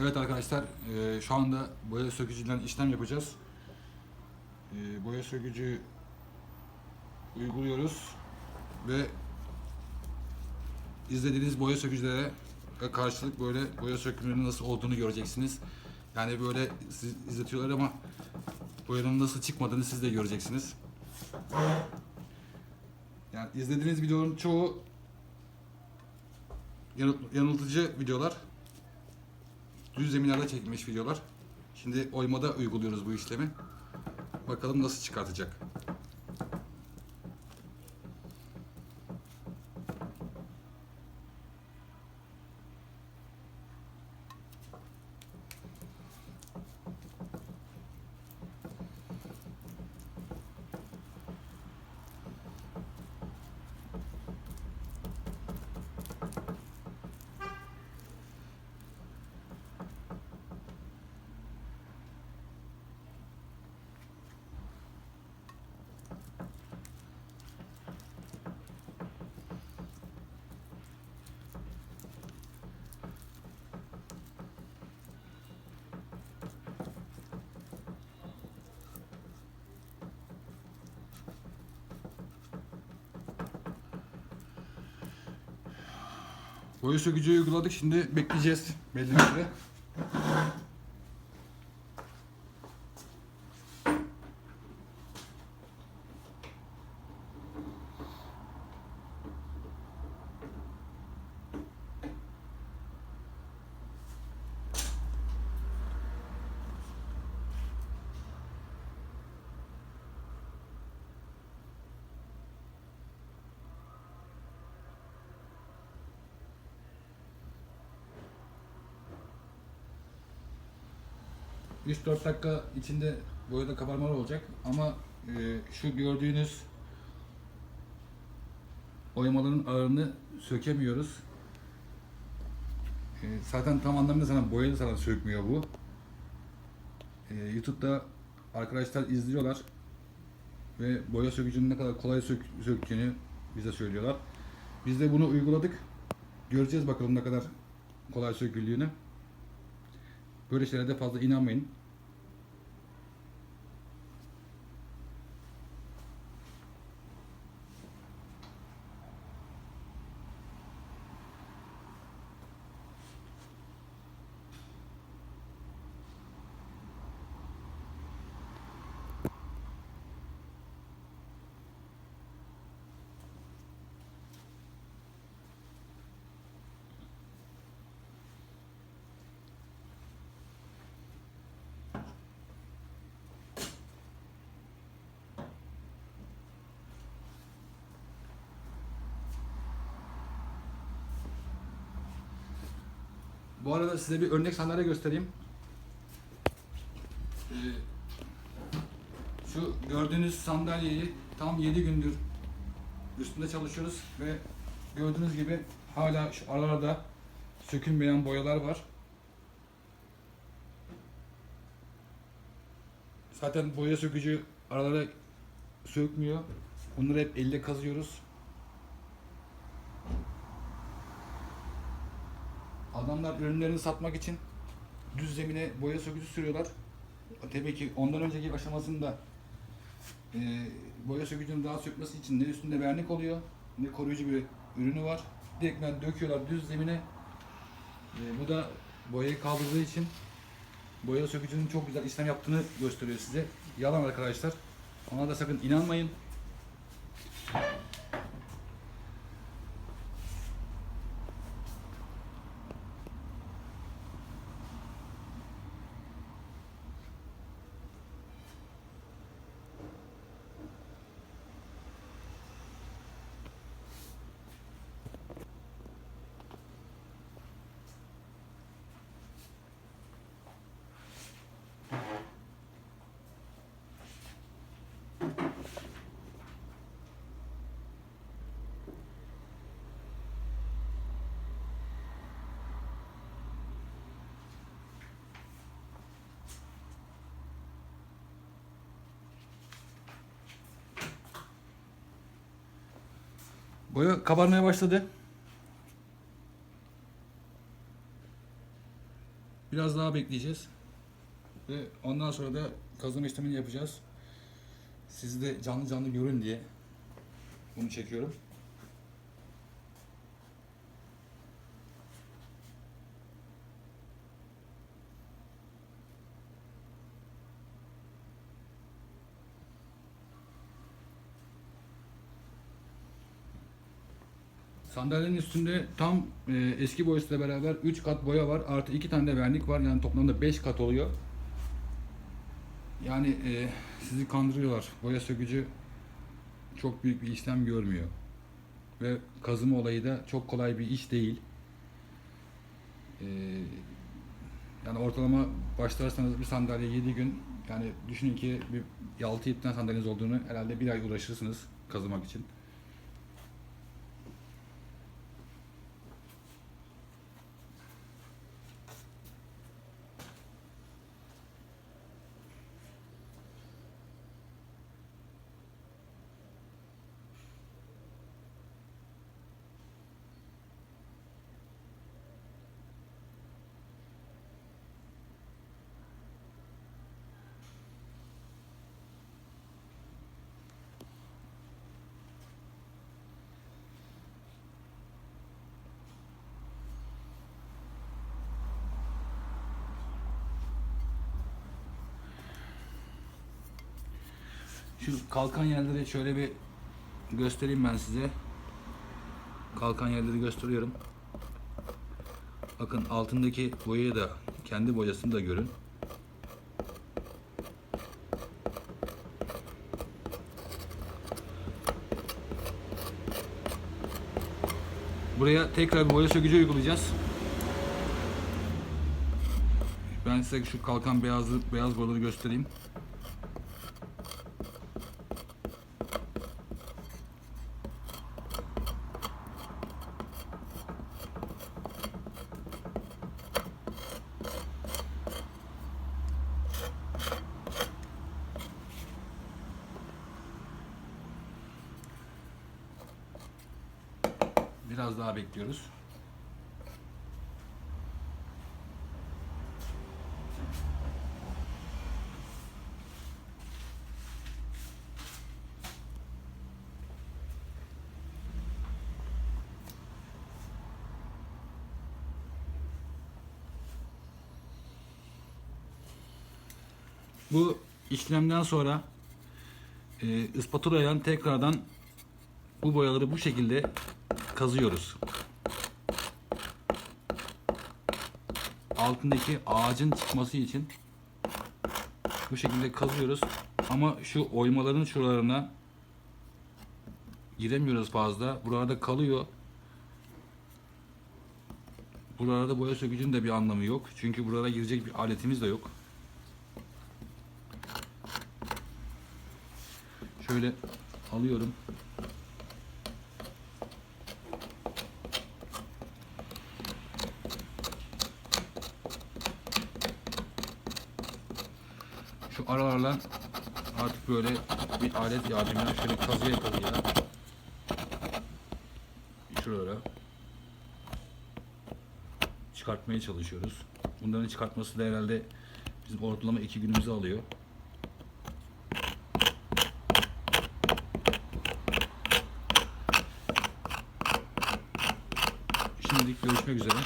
Evet arkadaşlar e, şu anda boya sökücüden işlem yapacağız. E, boya sökücü uyguluyoruz ve izlediğiniz boya sökücülere karşılık böyle boya sökümlerinin nasıl olduğunu göreceksiniz. Yani böyle izletiyorlar ama boyanın nasıl çıkmadığını siz de göreceksiniz. Yani izlediğiniz videoların çoğu yanıl- yanıltıcı videolar. Düz zeminlerde çekilmiş videolar. Şimdi oymada uyguluyoruz bu işlemi. Bakalım nasıl çıkartacak. Boya sökücüyü uyguladık. Şimdi bekleyeceğiz belli bir süre. Üç 4 dakika içinde boyada kabarmalar olacak ama e, şu gördüğünüz oymaların ağırını sökemiyoruz. E, zaten tam anlamıyla sana boyalı sana sökmüyor bu. E, YouTube'da arkadaşlar izliyorlar ve boya sökücünün ne kadar kolay sök, söktüğünü bize söylüyorlar. Biz de bunu uyguladık. Göreceğiz bakalım ne kadar kolay söküldüğünü. Böyle şeylere de fazla inanmayın. Bu arada size bir örnek sandalye göstereyim. Ee, şu gördüğünüz sandalyeyi tam 7 gündür üstünde çalışıyoruz ve gördüğünüz gibi hala şu aralarda sökülmeyen boyalar var. Zaten boya sökücü aralara sökmüyor. Bunları hep elle kazıyoruz. Adamlar ürünlerini satmak için düz zemine boya sökücü sürüyorlar. Tabii ki ondan önceki aşamasında e, boya sökücünün daha sökmesi için ne üstünde vernik oluyor ne koruyucu bir ürünü var. Direktmen döküyorlar düz zemine. E, bu da boyayı kaldırdığı için boya sökücünün çok güzel işlem yaptığını gösteriyor size. Yalan arkadaşlar. Ona da sakın inanmayın. Boya kabarmaya başladı. Biraz daha bekleyeceğiz. Ve ondan sonra da kazıma işlemini yapacağız. Sizi de canlı canlı görün diye bunu çekiyorum. Sandalyenin üstünde tam e, eski boyasıyla beraber 3 kat boya var. Artı 2 tane de vernik var. Yani toplamda 5 kat oluyor. Yani e, sizi kandırıyorlar. Boya sökücü çok büyük bir işlem görmüyor. Ve kazıma olayı da çok kolay bir iş değil. E, yani ortalama başlarsanız bir sandalye 7 gün yani düşünün ki bir 6-7 tane sandalyeniz olduğunu herhalde bir ay uğraşırsınız kazımak için. Şu kalkan yerleri şöyle bir göstereyim ben size. Kalkan yerleri gösteriyorum. Bakın altındaki boyayı da kendi boyasını da görün. Buraya tekrar bir boya sökücü uygulayacağız. Ben size şu kalkan beyazlı beyaz boyaları göstereyim. Biraz daha bekliyoruz. Bu işlemden sonra e, ıspaturayla tekrardan bu boyaları bu şekilde kazıyoruz. Altındaki ağacın çıkması için bu şekilde kazıyoruz. Ama şu oymaların şuralarına giremiyoruz fazla. Buralarda kalıyor. Buralarda boya sökücünün de bir anlamı yok. Çünkü buralara girecek bir aletimiz de yok. Şöyle alıyorum. Şu aralarla artık böyle bir alet yardımıyla şöyle kazıya kazıya şuralara çıkartmaya çalışıyoruz. Bunların çıkartması da herhalde bizim ortalama iki günümüzü alıyor. Şimdilik görüşmek üzere.